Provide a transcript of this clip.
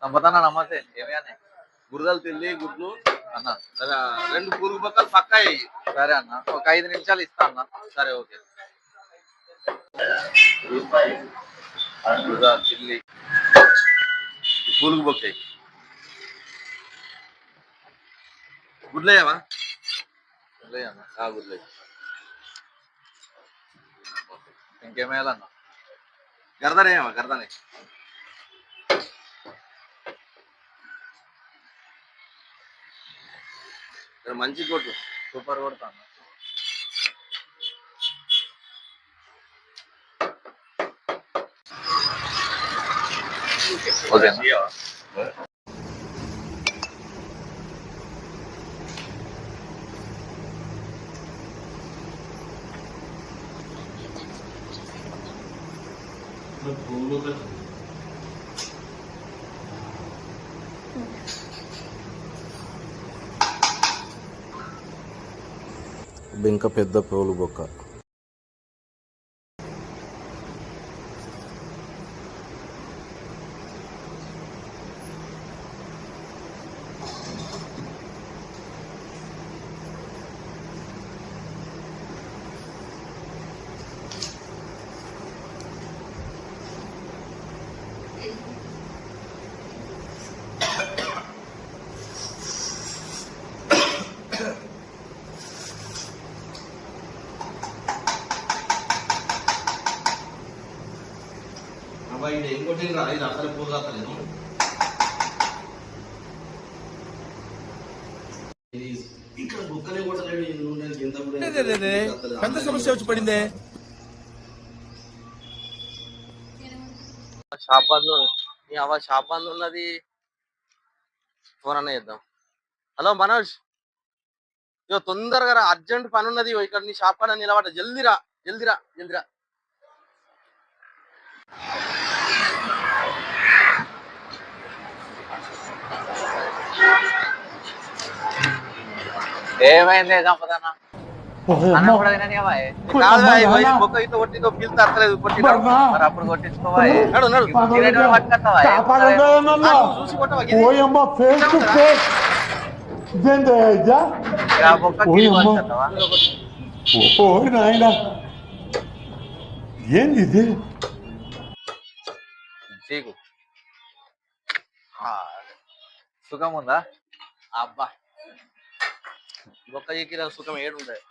సంపదన్న నమస్తే ఏమి అన్న? తెల్లి గుడ్లు అన్న. రెండు పురుగు పక్కలు పక్క వేయి సరే అన్న. ఒక ఐదు నిమిషాలు ఇస్తా అన్న. సరే ఓకే. బురద తిల్లి ఈ పురుగు బొక్కాయి గుడ్లేయవా గుడ్లేయన్న ఆ ఇంకేమేదన్న ఇంకేమేయాలన్న గర్దనేయమా గర్దనే. ఇక్కడ మంచి కొట్టు. సూపర్ కొడతాను బింక బెంక పెద్ద పోలు బొక్క అబ్బాయి ఇది ఇంకోటి రా? ఇది అసలు పూలు కాస్తలేదు ఇది ఇక్కడ బుక్కలే కొట్టలేడు ఇది ఉండేది ఇంత కూడా పెద్ద సమస్య వచ్చి పడిందే. షాప్ బంద్ నీ అవ్వ షాప్ బంద్ ఉన్నది. ఫోన్ అన్న చేద్దాం. హలో మనోజ్. ఇగో తొందరగా రా అర్జెంట్ పని ఉన్నది. ఇక్కడ నీ షాప్ కాడ నిలబడ జల్దిరా జల్దిరా జల్దిరా కొట్టినా మరి అప్పుడు కొట్టించుకోవా నడు నడు తినేటోడు పట్టుకొస్తావా? ఆ, నువ్వు చూసి కొట్టవా గిది? ఓయమ్మ ఫేస్ టు ఫేస్ ఇదేంటి అయ్యా ఆ బొక్క గిది కొట్టుకొస్తావా? ఓ నాయన. ఏంది ఇది? చీకు సుఖం ఉందా అబ్బా బొక్క చీకి సుఖం ఏడు ఉంటుంది